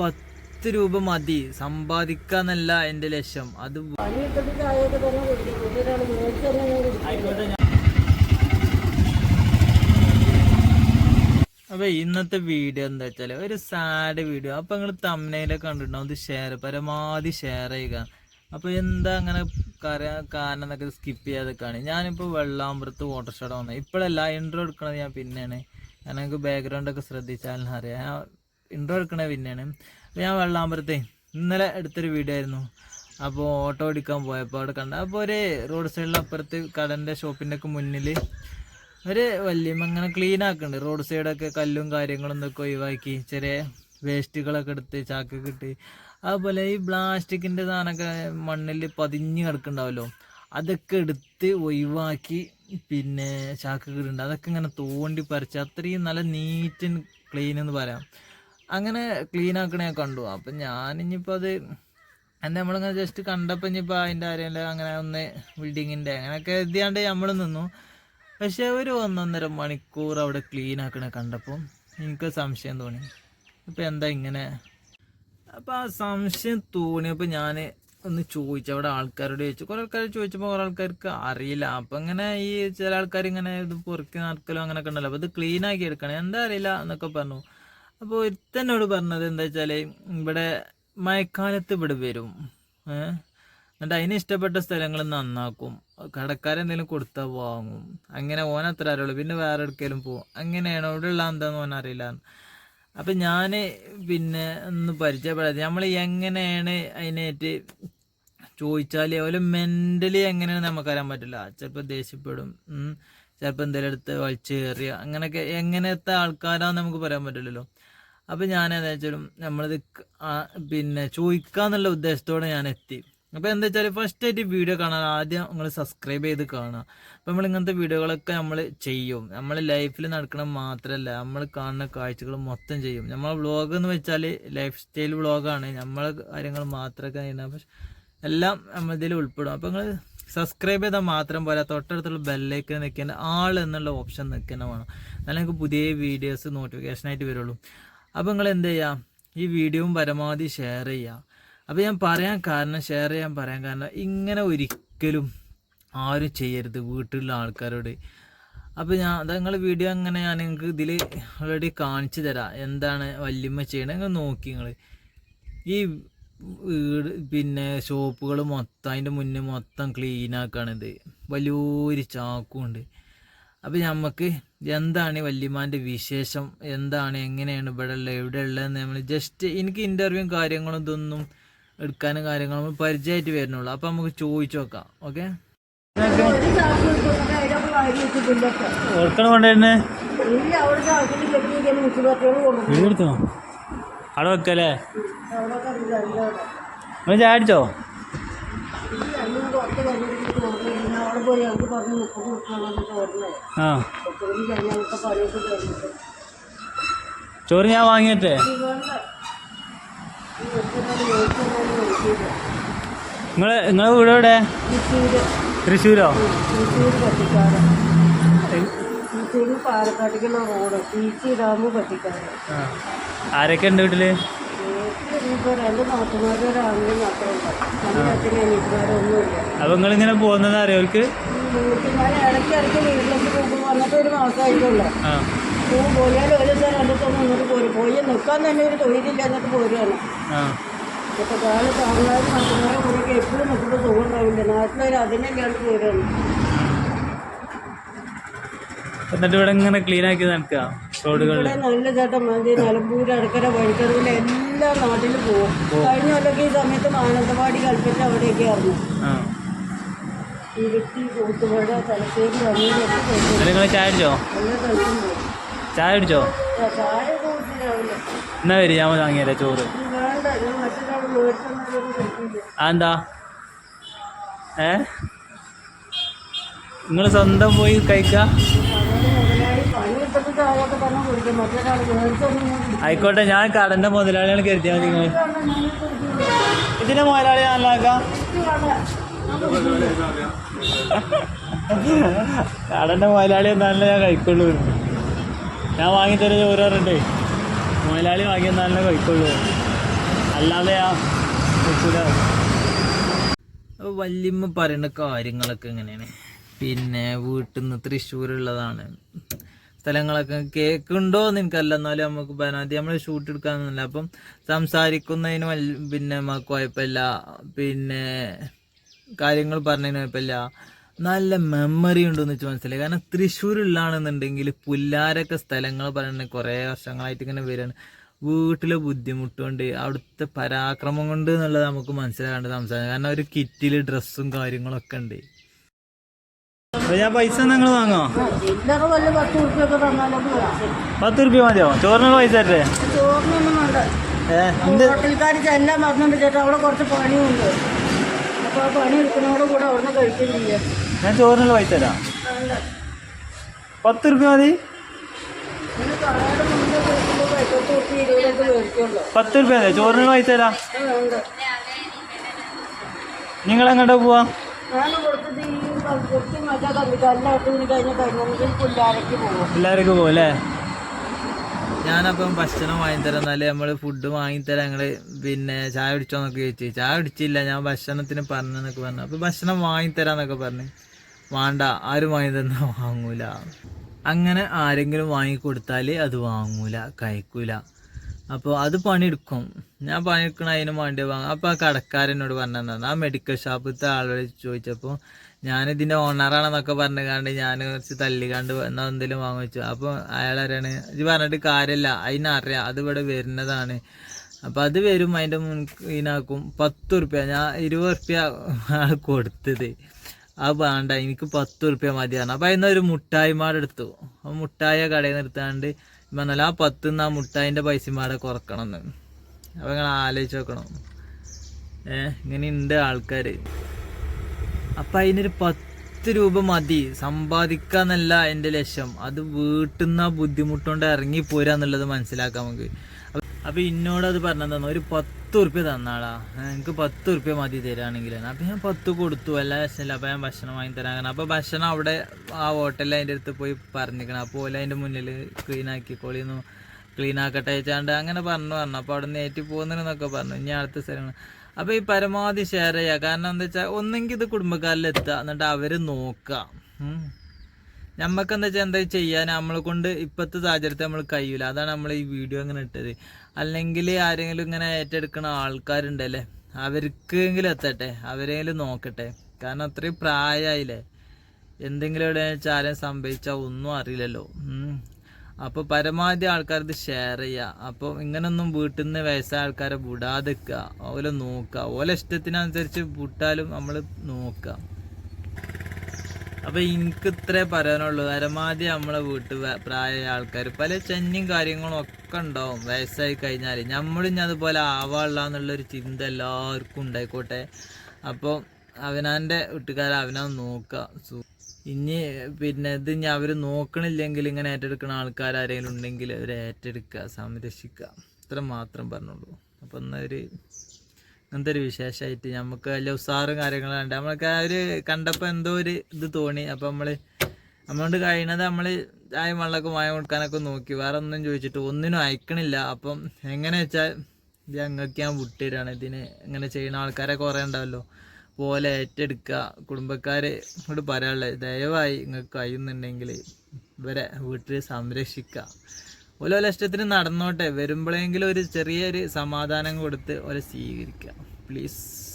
പത്ത് രൂപ മതി. സമ്പാദിക്കാന്നല്ല എന്റെ ലക്ഷ്യം. അത് അപ്പൊ ഇന്നത്തെ വീഡിയോ എന്താ വെച്ചാൽ ഒരു സാഡ് വീഡിയോ. അപ്പൊ നിങ്ങൾ തമ്മനയിലൊക്കെ കണ്ടിട്ടുണ്ടാവും. അത് ഷെയർ പരമാവധി ഷെയർ ചെയ്യുക. അപ്പൊ എന്താ അങ്ങനെ കര- കാരണം എന്നൊക്കെ സ്കിപ്പ് ചെയ്യാതൊക്കെയാണ് ഞാനിപ്പോ വെള്ളാമ്പുറത്ത് വാട്ടർ ഷോട്ട് വന്നത് ഇപ്പോഴല്ല ഇൻട്രോ എടുക്കണത് ഞാൻ പിന്നെയാണ്. ഞാൻ ബാക്ക്ഗ്രൗണ്ട് ഒക്കെ ശ്രദ്ധിച്ചാൽ അറിയാം. ഇൻട്രോ എടുക്കണ പിന്നെയാണ്. അപ്പോൾ ഞാൻ വെള്ളാമ്പലത്തെ ഇന്നലെ എടുത്തൊരു വീഡിയോ ആയിരുന്നു. അപ്പോൾ ഓട്ടോ ഓടിക്കാൻ പോയപ്പോൾ അവിടെ കണ്ട. അപ്പോൾ ഒരു റോഡ് സൈഡിൽ അപ്പുറത്ത് കടന്റെ ഷോപ്പിന്റെ ഒക്കെ മുന്നിൽ ഒരു വല്യമ്മ അങ്ങനെ ക്ലീൻ ആക്കുന്നുണ്ട് റോഡ് സൈഡൊക്കെ കല്ലും കാര്യങ്ങളും ഇതൊക്കെ ഒഴിവാക്കി ചെറിയ വേസ്റ്റുകളൊക്കെ എടുത്ത് ചാക്കൊക്കെ ഇട്ട്. അതുപോലെ ഈ പ്ലാസ്റ്റിക്കിന്റെ സാധനമൊക്കെ മണ്ണിൽ പതിഞ്ഞ് കിടക്കുന്നുണ്ടാവല്ലോ അതൊക്കെ എടുത്ത് ഒഴിവാക്കി പിന്നെ ചാക്കൊക്കെ ഇടുന്നുണ്ട് അതൊക്കെ ഇങ്ങനെ തോണ്ടി പറിച്ച് അത്രയും നല്ല നീറ്റ് ആൻഡ് ക്ലീൻ എന്ന് പറയാം. അങ്ങനെ ക്ലീൻ ആക്കണേ കണ്ടു. അപ്പം ഞാനിനിയിപ്പോൾ അത് എന്താ നമ്മളിങ്ങനെ ജസ്റ്റ് കണ്ടപ്പോൾ ഇനിയിപ്പോൾ അതിന്റെ ആരെങ്കിലും അങ്ങനെ ഒന്ന് ബിൽഡിങ്ങിന്റെ അങ്ങനെയൊക്കെ എഴുതിയാണ്ട് നമ്മൾ നിന്നു. പക്ഷെ ഒരു ഒന്നൊന്നര മണിക്കൂർ അവിടെ ക്ലീൻ ആക്കണേ കണ്ടപ്പോൾ എനിക്ക് സംശയം തോന്നി. ഇപ്പം എന്താ ഇങ്ങനെ? അപ്പം ആ സംശയം തോന്നിയപ്പോൾ ഞാൻ ഒന്ന് ചോദിച്ചു. അവിടെ ആൾക്കാരോട് ചോദിച്ചു. കുറേ ആൾക്കാർ ചോദിച്ചപ്പോൾ കുറേ ആൾക്കാർക്ക് അറിയില്ല. അപ്പം ഇങ്ങനെ ഈ ചില ആൾക്കാർ ഇങ്ങനെ ഇത് പൊറുക്കി നടക്കലോ അങ്ങനെയൊക്കെ ഉണ്ടല്ലോ. അപ്പോൾ ഇത് ക്ലീൻ ആക്കി എടുക്കണം. എന്താ അറിയില്ല എന്നൊക്കെ പറഞ്ഞു. അപ്പോൾ ഒരുത്തനോട് പറഞ്ഞത് എന്താ വെച്ചാൽ ഇവിടെ മഴക്കാലത്ത് ഇവിടെ വരും. എന്നിട്ട് അതിന് ഇഷ്ടപ്പെട്ട സ്ഥലങ്ങൾ നന്നാക്കും. കടക്കാരെന്തെങ്കിലും കൊടുത്താൽ വാങ്ങും. അങ്ങനെ ഓൻ അത്ര അറിയുള്ളൂ. പിന്നെ വേറെ എവിടേക്കെങ്കിലും പോകും അങ്ങനെയാണ്? അവിടെ ഉള്ള എന്താന്ന് ഓൻ അറിയില്ല. അപ്പം ഞാൻ പിന്നെ ഒന്ന് പരിചയപ്പെടാതെ നമ്മൾ എങ്ങനെയാണ് അതിനായിട്ട് ചോദിച്ചാൽ മെന്റലി മെന്റലി എങ്ങനെയാണെന്ന് നമുക്കറിയാൻ പറ്റില്ല. ചിലപ്പോൾ ദേഷ്യപ്പെടും. ചിലപ്പോൾ എന്തെങ്കിലും എടുത്ത് വലിച്ചു കയറിയ അങ്ങനെയൊക്കെ എങ്ങനത്തെ ആൾക്കാരാന്ന് നമുക്ക് പറയാൻ പറ്റില്ലല്ലോ. അപ്പം ഞാൻ എന്താ വെച്ചാലും നമ്മളിത് പിന്നെ ചോദിക്കാന്നുള്ള ഉദ്ദേശത്തോടെ ഞാൻ എത്തി അപ്പോൾ എന്താ വെച്ചാൽ ഫസ്റ്റ് ആയിട്ട് വീഡിയോ കാണാൻ ആദ്യം നിങ്ങൾ സബ്സ്ക്രൈബ് ചെയ്ത് കാണുക. അപ്പോൾ നമ്മൾ ഇങ്ങനത്തെ വീഡിയോകളൊക്കെ നമ്മൾ ചെയ്യും. നമ്മൾ ലൈഫിൽ നടക്കണ മാത്രമല്ല നമ്മൾ കാണുന്ന കാഴ്ചകൾ മൊത്തം ചെയ്യും. നമ്മൾ വ്ളോഗ് എന്ന് വെച്ചാൽ ലൈഫ് സ്റ്റൈൽ വ്ളോഗാണ് നമ്മളെ കാര്യങ്ങൾ മാത്രമൊക്കെ ചെയ്യുന്നത് പക്ഷെ എല്ലാം ഇതിൽ ഉൾപ്പെടും. അപ്പോൾ നിങ്ങൾ സബ്സ്ക്രൈബ് ചെയ്താൽ മാത്രം പോരാ. തൊട്ടടുത്തുള്ള ബെല്ലേക്ക് നിൽക്കേണ്ട ആൾ എന്നുള്ള ഓപ്ഷൻ നിൽക്കുന്ന വേണം എന്നാലും പുതിയ വീഡിയോസ് നോട്ടിഫിക്കേഷനായിട്ട് വരുള്ളൂ. അപ്പോൾ നിങ്ങൾ എന്ത് ചെയ്യുക ഈ വീഡിയോയും പരമാവധി ഷെയർ ചെയ്യുക അപ്പോൾ ഞാൻ പറയാൻ കാരണം ഷെയർ ചെയ്യാൻ പറയാൻ കാരണം ഇങ്ങനെ ഒരിക്കലും ആരും ചെയ്യരുത് വീട്ടിലുള്ള ആൾക്കാരോട്. അപ്പോൾ ഞാൻ നിങ്ങൾ വീഡിയോ അങ്ങനെ ഞാൻ നിങ്ങൾക്ക് ഇതിൽ ഓൾറെഡി കാണിച്ചു തരാം. എന്താണ് വല്യമ്മ ചെയ്യണത് നിങ്ങൾ നോക്കി നിങ്ങൾ ഈ വീട് പിന്നെ ഷോപ്പുകൾ മൊത്തം അതിന്റെ മുന്നേ മൊത്തം ക്ലീൻ ആക്കുകയാണിത് വലിയൊരു ചാക്കുണ്ട്. അപ്പോൾ നമുക്ക് എന്താണ് വല്യമാന്റെ വിശേഷം? എന്താണ്? എങ്ങനെയാണ് ഇവിടെ ഉള്ളത് എവിടെ ഉള്ളതെന്ന് നമ്മൾ ജസ്റ്റ് എനിക്ക് ഇന്റർവ്യൂ കാര്യങ്ങളും ഇതൊന്നും എടുക്കാനും കാര്യങ്ങളും പരിചയമായിട്ട് വരുന്നുള്ളൂ. അപ്പോൾ നമുക്ക് ചോദിച്ചു നോക്കാം. ഓക്കെ അവിടെ വെക്കല്ലേ? എടുത്തിട്ട് പോയി ഞങ്ങൾക്ക് പറഞ്ഞ് മുപ്പത് കൊടുക്കണമെന്ന് തോന്നുന്നത് ആ. മുപ്പത് കഴിഞ്ഞൊക്കെ പണിയൊക്കെ കഴിഞ്ഞിട്ട്. ചോറ് ഞാൻ വാങ്ങിയിട്ടേ. നിങ്ങൾ നിങ്ങൾ നിങ്ങളെ വീട് എവിടെ? തൃശ്ശൂര്. പാലക്കാട്ടേക്കുള്ള റോഡ് ആരൊക്കെ ഉണ്ട് വീട്ടിൽ? ഇപ്പോൾ രണ്ട് നാട്ടുമാരും മാത്രമുണ്ട് അപ്പൊ നിങ്ങൾ ഇങ്ങനെ പോകുന്നത് ഇടയ്ക്ക് ഇടയ്ക്ക് വീട്ടിലേക്ക് പോകുമ്പോൾ വന്നിട്ട് ഒരു മാസമായിട്ടുള്ളൂ ആ. പോകും പോയാൽ ഒരു ദിവസം പോരും. പോയി നിൽക്കാൻ തന്നെ ഒരു തൊഴിലില്ല എന്നിട്ട് പോരുകയാണ് ആ. ഇപ്പോൾ കാൽ താങ്ങാനും നാട്ടുമാരെ കൂടെയൊക്കെ എപ്പോഴും നിൽക്കുമ്പോൾ സുഖം ഉണ്ടാവില്ല? നാട്ടിലൊരു അതിനല്ലാണ്ട് പോരുകയാണ് എന്നിട്ട് ഇവിടെ ഇങ്ങനെ ക്ലീൻ ആക്കി നടക്കുക റോഡുകളിൽ നല്ല ചേട്ടൻ മതി നിലമ്പൂര് അടുക്കര വഴിക്കറിവിൽ എല്ലാ നാട്ടിലും പോകും കഴിഞ്ഞ കൊല്ലൊക്കെ ഈ സമയത്ത് മാനന്തവാടി കൽപ്പറ്റ അവിടെയൊക്കെ ആയിരുന്നു. ഇടുക്കി കൂത്തുപുഴ തലശ്ശേരി നിങ്ങൾ ചായ അടിച്ചോ എല്ലാ സ്ഥലത്തും പോകും ചായ അടിച്ചോ ചായ കുടിച്ച് എന്നാ വരി? ഞാൻ വാങ്ങിയല്ലേ ചോറ്. ഇത് വേണ്ട ഞാൻ മറ്റൊരാൾ മേടിച്ചൊന്നും കുടിക്കില്ല അതെന്താ? ഏ? നിങ്ങൾ സ്വന്തം പോയി കഴിക്കുക ആയിക്കോട്ടെ ഞാൻ കടന്റെ മുതലാളിയാണ് കരുതിയാൽ മതി. നിങ്ങൾ ഞാൻ. ഇതിന്റെ മുതലാളി ഞാൻ കുടിക്കില്ല. കടന്റെ മുതലാളി എന്നാലും ഞാൻ കഴിക്കുള്ളൂ. ഞാൻ വാങ്ങിത്തരുന്ന ചോറ് പറഞ്ഞിട്ടേ മുതലാളി വാങ്ങിയ നല്ല കഴിക്കുള്ളൂ. അല്ലാതെ. അപ്പൊ വല്യമ്മ പറയുന്ന കാര്യങ്ങളൊക്കെ എങ്ങനെയാണ് പിന്നെ വീട്ടിൽ നിന്ന് തൃശ്ശൂരുള്ളതാണ്. സ്ഥലങ്ങളൊക്കെ കേൾക്കുന്നുണ്ടോ എന്ന് എനിക്കല്ല എന്നാലും നമുക്ക് പരാതി നമ്മൾ ഷൂട്ട് എടുക്കാന്നല്ല അപ്പം സംസാരിക്കുന്നതിന് പിന്നെ നമുക്ക് കുഴപ്പമില്ല. പിന്നെ കാര്യങ്ങൾ പറഞ്ഞതിന് കുഴപ്പമില്ല. നല്ല മെമ്മറി ഉണ്ടെന്ന് വെച്ച് മനസ്സിലായി. കാരണം തൃശ്ശൂരിലാണെന്നുണ്ടെങ്കിൽ പുല്ലാരൊക്കെ സ്ഥലങ്ങൾ പറയുന്നത് കുറേ വർഷങ്ങളായിട്ട് ഇങ്ങനെ വരികയാണ് വീട്ടിലെ ബുദ്ധിമുട്ട് കൊണ്ട് അവിടുത്തെ പരാക്രമം കൊണ്ട് എന്നുള്ളത് നമുക്ക് മനസ്സിലാകാണ്ട് സംസാരിക്കാം. കാരണം ഒരു കിറ്റിൽ ഡ്രസ്സും കാര്യങ്ങളൊക്കെ ഉണ്ട്. ഞാൻ പൈസ നിങ്ങൾ വാങ്ങോ? പത്ത് റുപ്യ മതിയോ? ചോറിനുള്ള പൈസ അല്ലേ ചേട്ടാ അവിടെ കുറച്ച് പണിയുണ്ട്. അപ്പോൾ ആ പണി എടുക്കുന്നതോട് കൂടെ അവിടുന്ന് കഴിക്കുകയും ഞാൻ ചോറിനുള്ള പൈസ തരാം. പത്ത് റുപ്യ മതി? പത്ത് റുപ്യ മതി ചോറിനുള്ള പൈസ തരാം. നിങ്ങൾ എങ്ങോട്ടാ പോവാ? കൊടുത്തിട്ട് എല്ലാവർക്കും പോകും അല്ലേ? ഞാനപ്പം ഭക്ഷണം വാങ്ങിത്തരാം. എന്നാലേ നമ്മൾ ഫുഡ് വാങ്ങിത്തരാം. ഞങ്ങൾ പിന്നെ ചായ കുടിച്ചോന്നൊക്കെ ചോദിച്ചു. ചായ കുടിച്ചില്ല. ഞാൻ ഭക്ഷണത്തിന് പറഞ്ഞെന്നൊക്കെ പറഞ്ഞു. അപ്പൊ ഭക്ഷണം വാങ്ങിത്തരാന്നൊക്കെ പറഞ്ഞു. വേണ്ട. ആരും വാങ്ങി തന്നാ വാങ്ങൂല. അങ്ങനെ ആരെങ്കിലും വാങ്ങിക്കൊടുത്താൽ അത് വാങ്ങൂല. കഴിക്കൂല. അപ്പോൾ അത് പണിയെടുക്കും. ഞാൻ പണിയെടുക്കണ അതിന് വേണ്ടി വാങ്ങും അപ്പോൾ ആ കടക്കാരനോട് പറഞ്ഞതാണ് ആ മെഡിക്കൽ ഷോപ്പിലത്തെ ആളോട് ചോദിച്ചപ്പോൾ ഞാനിതിന്റെ ഓണറാണെന്നൊക്കെ പറഞ്ഞു കണ്ട് ഞാൻ കുറച്ച് തല്ലിക്കാണ്ട് എന്നാൽ എന്തെങ്കിലും വാങ്ങി വെച്ചു. അപ്പോൾ അയാളറിയാണ് ഇത് പറഞ്ഞിട്ട് കാര്യമില്ല അതിനറിയാം അത് ഇവിടെ വരുന്നതാണ്. അപ്പോൾ അത് വരും അതിന്റെ മുൻ ഇതിനാക്കും പത്ത് റുപ്യ ഞാൻ ഇരുപത് റുപ്യ ആണ് കൊടുത്തത്. അത് വേണ്ട എനിക്ക് പത്ത് റുപ്യ മതിയാണ് അപ്പം നിന്ന് ഒരു മുട്ടായിമാടെടുത്തു ആ മുട്ടായ കടയിൽ നിർത്താണ്ട് പറഞ്ഞാൽ ആ പത്ത് ആ മുട്ടായിന്റെ പൈസ മാടെ കുറക്കണം എന്ന് അപ്പം നിങ്ങൾ ആലോചിച്ച് നോക്കണം. ഏഹ് ഇങ്ങനെ ഉണ്ട് ആൾക്കാർ അപ്പം അതിനൊരു പത്ത് രൂപ മതി. സമ്പാദിക്കാന്നല്ല എന്റെ ലക്ഷ്യം. അത് വീട്ടിൽ നിന്ന് ആ ബുദ്ധിമുട്ടുകൊണ്ട് ഇറങ്ങി പോരാ എന്നുള്ളത് മനസ്സിലാക്കാം നമുക്ക്. അപ്പം ഇന്നോട് അത് പറഞ്ഞു തന്നു ഒരു പത്ത് ഉറുപ്പ്യ തന്നാളാ. എനിക്ക് പത്ത് ഉറുപ്പ്യ മതി തരാണെങ്കിൽ അപ്പൊ ഞാൻ പത്ത് കൊടുത്തു. എല്ലാ ലക്ഷമില്ല അപ്പൊ ഞാൻ ഭക്ഷണം വാങ്ങി തരാൻ അപ്പൊ ഭക്ഷണം അവിടെ ആ ഹോട്ടലിൽ അതിന്റെ അടുത്ത് പോയി പറഞ്ഞിരിക്കണം. അപ്പോൾ ഓല അതിന്റെ മുന്നിൽ ക്ലീൻ ആക്കിക്കോളിന്ന് ക്ലീൻ ആക്കട്ടെ വെച്ചാണ്ട് അങ്ങനെ പറഞ്ഞു പറഞ്ഞു. അപ്പോൾ അവിടെ നിന്ന് ഏറ്റി പോകുന്നതെന്നൊക്കെ പറഞ്ഞു. ഇനി അടുത്ത സ്ഥലങ്ങൾ അപ്പോൾ ഈ പരമാവധി ഷെയർ ചെയ്യുക കാരണം എന്താ വെച്ചാൽ ഒന്നെങ്കിൽ ഇത് കുടുംബക്കാരിലെത്തുക എന്നിട്ട് അവർ നോക്കുക ഉം. നമ്മക്ക് എന്താ വെച്ചാൽ എന്താ ചെയ്യാൻ നമ്മളെ കൊണ്ട് ഇപ്പോഴത്തെ സാഹചര്യത്തെ നമ്മൾ കഴിയൂല. അതാണ് നമ്മൾ ഈ വീഡിയോ അങ്ങനെ ഇട്ടത്. അല്ലെങ്കിൽ ആരെങ്കിലും ഇങ്ങനെ ഏറ്റെടുക്കുന്ന ആൾക്കാരുണ്ടല്ലേ അവർക്കെങ്കിലും എത്തട്ടെ. അവരെങ്കിലും നോക്കട്ടെ. കാരണം അത്രയും പ്രായമായില്ലേ എന്തെങ്കിലും എവിടെ വെച്ചാൽ ആരെയും സംഭവിച്ചാൽ ഒന്നും അറിയില്ലല്ലോ. അപ്പോൾ പരമാവധി ആൾക്കാർ ഇത് ഷെയർ ചെയ്യുക അപ്പോൾ ഇങ്ങനൊന്നും വീട്ടിൽ നിന്ന് വയസ്സായ ആൾക്കാരെ വിടാതെ നിൽക്കുക ഓലെ നോക്കുക ഓലെ ഇഷ്ടത്തിനനുസരിച്ച് വിട്ടാലും നമ്മൾ നോക്കുക അപ്പൊ എനിക്ക് ഇത്രേ പറയാനുള്ളൂ. പരമാവധി നമ്മളെ വീട്ടിൽ പ്രായ ആൾക്കാർ പല ചെന്നും കാര്യങ്ങളും ഒക്കെ ഉണ്ടാവും. വയസ്സായി കഴിഞ്ഞാൽ നമ്മളും ഞാൻ അതുപോലെ ആവാനുള്ള എന്നുള്ളൊരു ചിന്ത എല്ലാവർക്കും ഉണ്ടായിക്കോട്ടെ. അപ്പോൾ അവനാന്റെ വീട്ടുകാരെ അവനാ നോക്കുക ഇനി പിന്നെ ഇത് ഇനി അവർ നോക്കണില്ലെങ്കിൽ ഇങ്ങനെ ഏറ്റെടുക്കുന്ന ആൾക്കാർ ആരെങ്കിലും ഉണ്ടെങ്കിൽ അവരെ ഏറ്റെടുക്കുക സംരക്ഷിക്കുക ഇത്ര മാത്രം പറഞ്ഞുള്ളൂ. അപ്പം എന്നൊരു അങ്ങനത്തെ ഒരു വിശേഷമായിട്ട് നമുക്ക് വലിയ ഉസാറും കാര്യങ്ങളും ഉണ്ട് നമ്മൾക്ക് ആ ഒരു കണ്ടപ്പോൾ എന്തോ ഒരു ഇത് തോന്നി. അപ്പം നമ്മൾ നമ്മളോട് കഴിയണത് നമ്മൾ ചായ വെള്ളമൊക്കെ വാങ്ങി കൊടുക്കാനൊക്കെ നോക്കി. വേറെ ഒന്നും ചോദിച്ചിട്ട് ഒന്നിനും അയക്കണില്ല. അപ്പം എങ്ങനെ വെച്ചാൽ ഇത് ഞങ്ങൾക്ക് ഞാൻ വിട്ടുതരാണ്. ഇതിന് ഇങ്ങനെ ചെയ്യുന്ന ആൾക്കാരെ കുറേ ഉണ്ടാവല്ലോ. പോലെ ഏറ്റെടുക്കുക. കുടുംബക്കാരെ ഇങ്ങോട്ട് പറയാനുള്ളത് ദയവായി നിങ്ങൾക്ക് കഴിയുന്നുണ്ടെങ്കിൽ ഇവരെ വീട്ടിൽ സംരക്ഷിക്കുക. ഓരോ ഇഷ്ടത്തിന് നടന്നോട്ടെ. വരുമ്പോഴെങ്കിലും ഒരു ചെറിയൊരു സമാധാനം കൊടുത്ത് ഓരോ സ്വീകരിക്കുക പ്ലീസ്